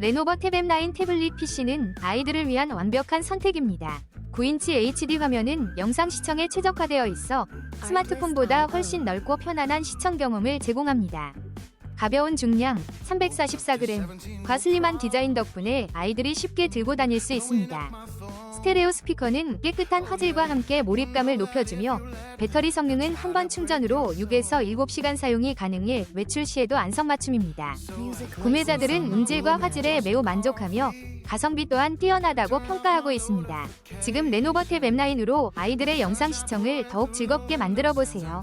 레노버 탭 M9 태블릿 PC는 아이들을 위한 완벽한 선택입니다. 9인치 HD 화면은 영상 시청에 최적화되어 있어 스마트폰보다 훨씬 넓고 편안한 시청 경험을 제공합니다. 가벼운 중량 344g, 과슬림한 디자인 덕분에 아이들이 쉽게 들고 다닐 수 있습니다. 스테레오 스피커는 깨끗한 화질과 함께 몰입감을 높여주며 배터리 성능은 한 번 충전으로 6에서 7시간 사용이 가능해 외출 시에도 안성맞춤입니다. 구매자들은 음질과 화질에 매우 만족하며 가성비 또한 뛰어나다고 평가하고 있습니다. 지금 레노버 탭 M9으로 아이들의 영상 시청을 더욱 즐겁게 만들어 보세요.